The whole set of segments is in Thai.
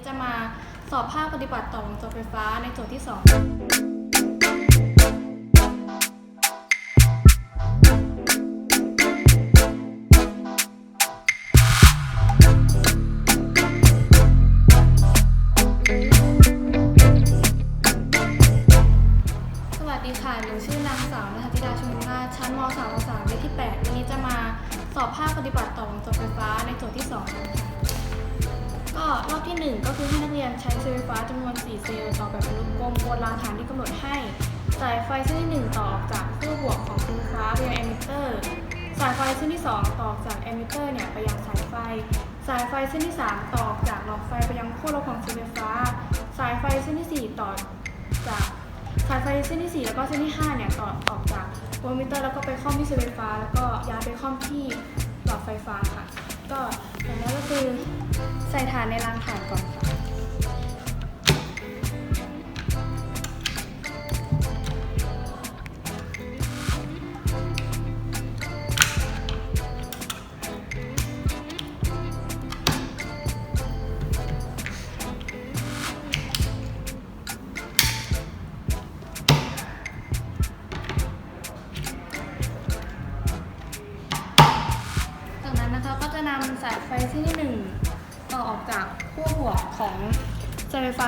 นี้จะมาสอบภาคปฏิบัติต่อวงจรไฟฟ้าในโจทย์ที่2สวัสดีค่ะ หนูชื่อนางสาวนัทธิดาชุมนาถชั้นม .3 ภาษาวิทย์ที่ 8 วันนี้จะมาสอบภาคปฏิบัติต่อวงจรไฟฟ้าในโจทย์ที่2กันค่ะ ก็รอบที่ 1 ก็คือให้นักเรียนใช้เซลล์ไฟฟ้าจำนวน 4 เซลล์ต่อแบบเป็นรูปกลมบนรางฐานที่กำหนดให้สายไฟเส้นที่ 1 ต่อออกจากขั้วบวกของเซลล์ไฟฟ้าไปยังเอมมิเตอร์สายไฟเส้นที่ 2 ต่อจากเอมมิเตอร์เนี่ยไปยังสายไฟ สายไฟเส้นที่ 3 ต่อจากหลอดไฟไปยังขั้วลบของเซลล์ไฟฟ้า สายไฟเส้นที่ 4 ต่อจากสายไฟเส้นที่ 4 แล้วก็เส้นที่5เนี่ยต่อออกจากโวลต์มิเตอร์แล้วก็ไปคล้องที่เสาไฟฟ้า แล้วก็ย้ายไปคล้องที่หลอดไฟฟ้าค่ะ ก็อย่างแรกก็คือใส่ฐานในรางฐานก่อนค่ะ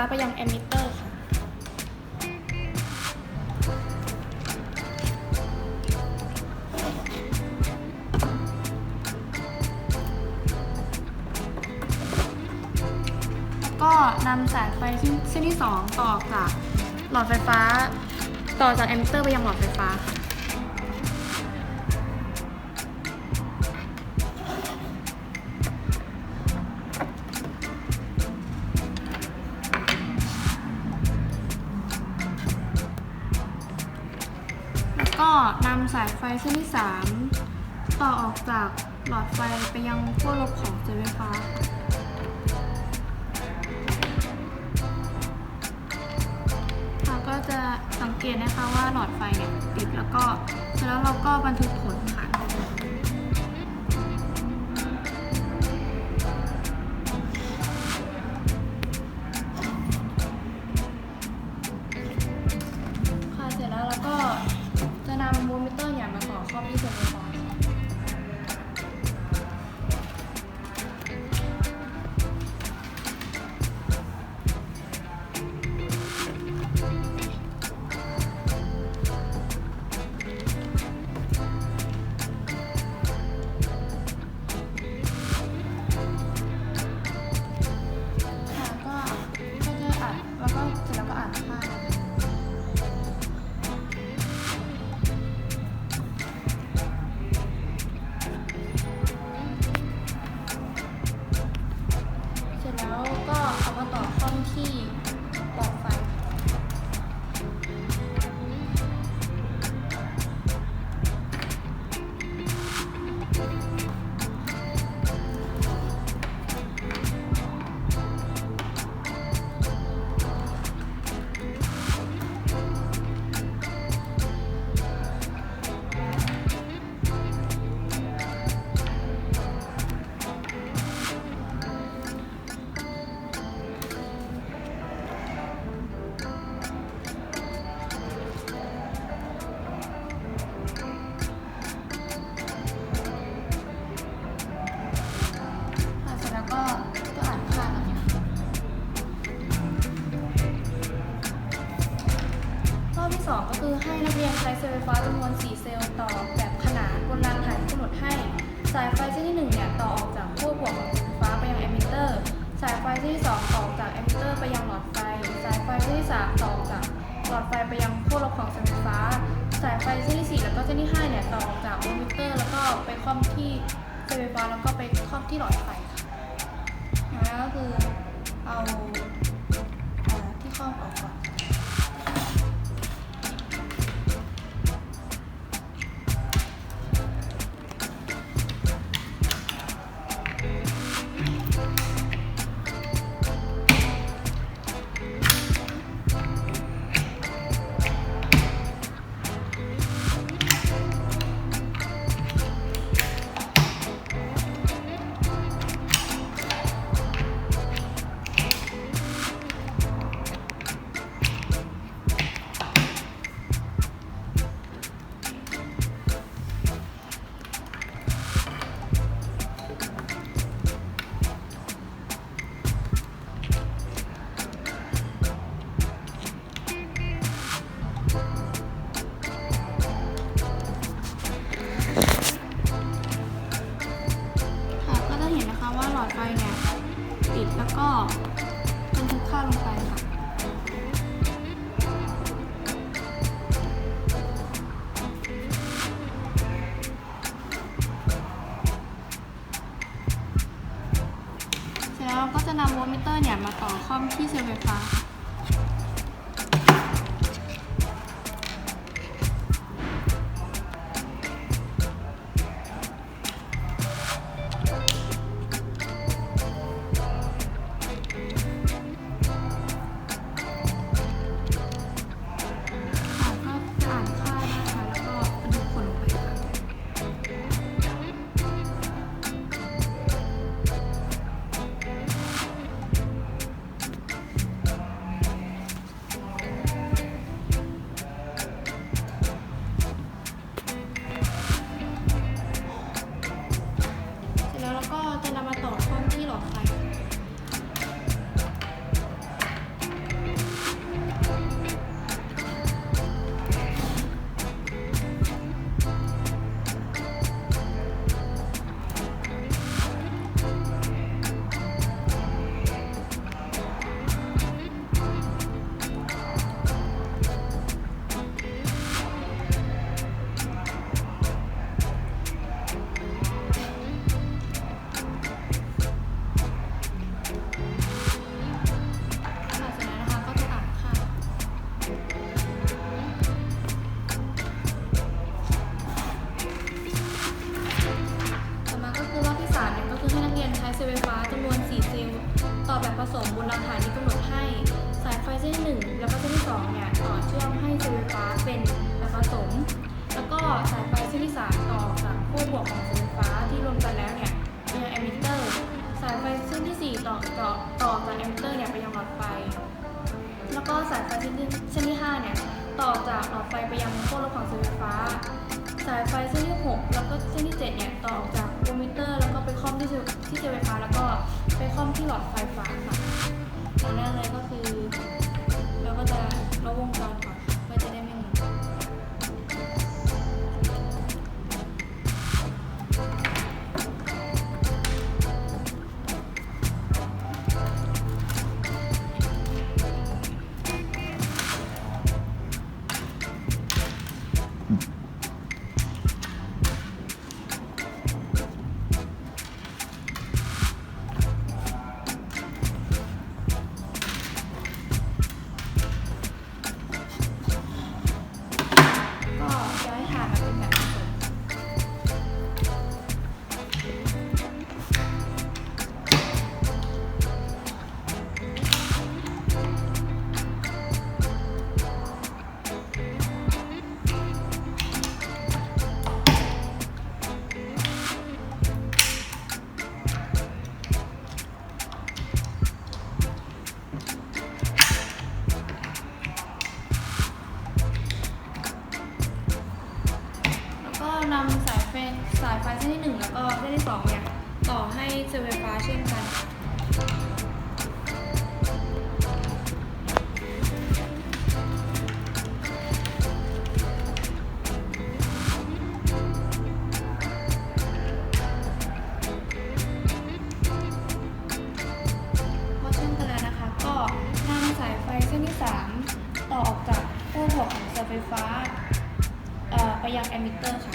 ไฟฟ้าไปยังเอมมิเตอร์ค่ะ ก็นำสายไฟเส้นเส้นที่ 2 ต่อจากหลอดไฟฟ้า ต่อจากเอมิเตอร์ไปยังหลอดไฟฟ้าค่ะ ก็นำสายไฟเส้นที่ 3 ต่อออกจากหลอดไฟไปยังขั้วลบของเสาไฟฟ้าค่ะก็จะสังเกตนะคะว่าหลอดไฟเนี่ยติดแล้วก็เสร็จแล้วเราก็บันทึกผล สายไฟเส้นที่1เนี่ยต่อออกจากขั้วบวกของไฟฟ้าไปยังเอมิเตอร์ สายไฟเส้นที่ 2 ต่อออกจากเอมิเตอร์ไปยังหลอดไฟ สายไฟเส้นที่ 3 ต่อออกจากหลอดไฟไปยังขั้วลบของเสาไฟฟ้า สายไฟเส้นที่ 4 แล้วก็เส้นที่5เนี่ยต่อออกจากโอห์มมิเตอร์ แล้วก็ไปคล้อมที่สาไฟฟ้าแล้วก็ไปคล้อมที่หลอดไฟค่ะแล้วก็คือเอาที่ครอบออกก่อน 哦。 ต่อจากแอมิเตอร์เนี่ยไปยังหลอดไฟ แล้วก็สายไฟเส้นที่เส้นที่5เนี่ยต่อจากหลอดไฟไปยังขั้วลบของเสาไฟฟ้า สายไฟเส้นที่ 6 แล้วก็เส้นที่7เนี่ยต่อจากโวลต์มิเตอร์ แล้วก็ไปคอมที่เซลล์ที่เซลล์ไฟฟ้า แล้วก็ไปคอมที่หลอดไฟฟ้าค่ะอย่างแรกเลยก็คือ เราก็จะลบวงจร เซลล์ไฟฟ้าเช่นกันนะคะก็นำสายไฟเส้นที่3ต่อออกจากขั้วบวของเสาไฟฟ้าไปยังแอมมิเตอร์ค่ะ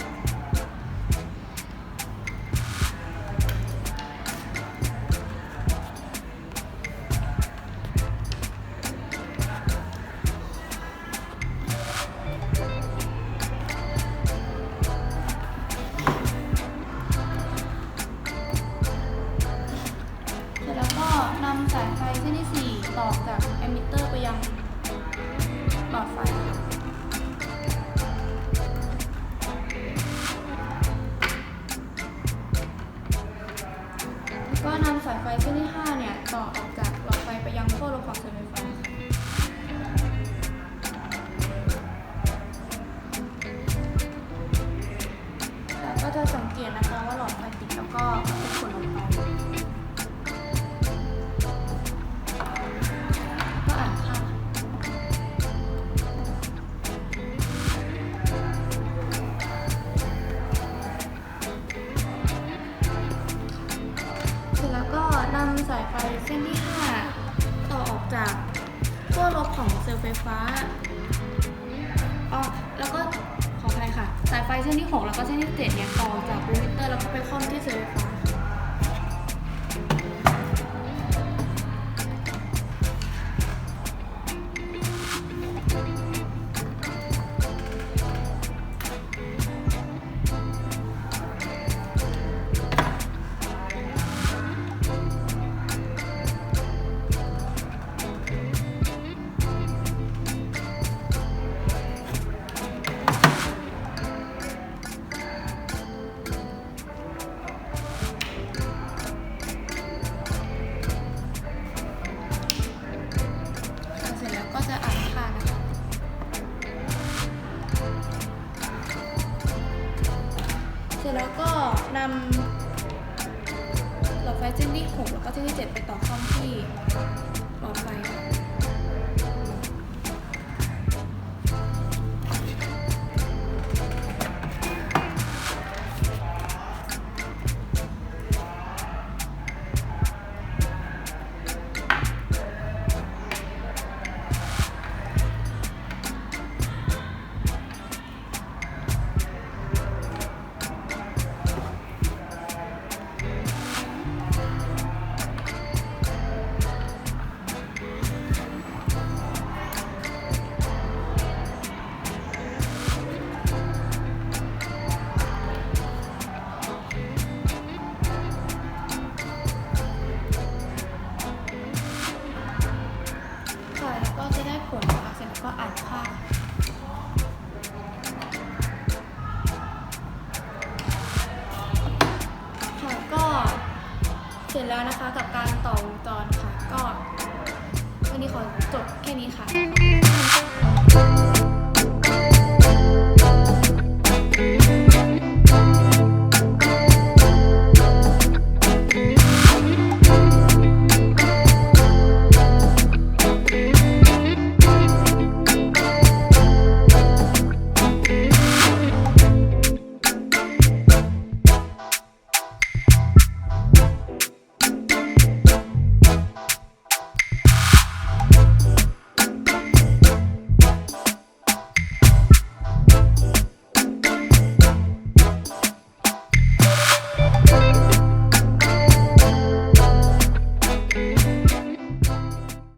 ก็นำสายไฟเส้นที่ 5 เนี่ย ต่อออกจากหลอดไฟไปยังขั้วลบของเสาไฟฟ้าแล้วก็จะสังเกตนะคะว่าหลอดไฟติดแล้วก็ ลบของเซลล์ไฟฟ้าอ๋อแล้วก็ขออภัยค่ะ สายไฟเส้นที่ 6 แล้วก็เส้นที่7เนี่ยต่อจากรูมิเตอร์แล้วก็ไปคล้องที่เซลล์ไฟฟ้า เสร็จแล้วนะคะกับการต่อวงจรค่ะ ก็วันนี้ขอจบแค่นี้ค่ะ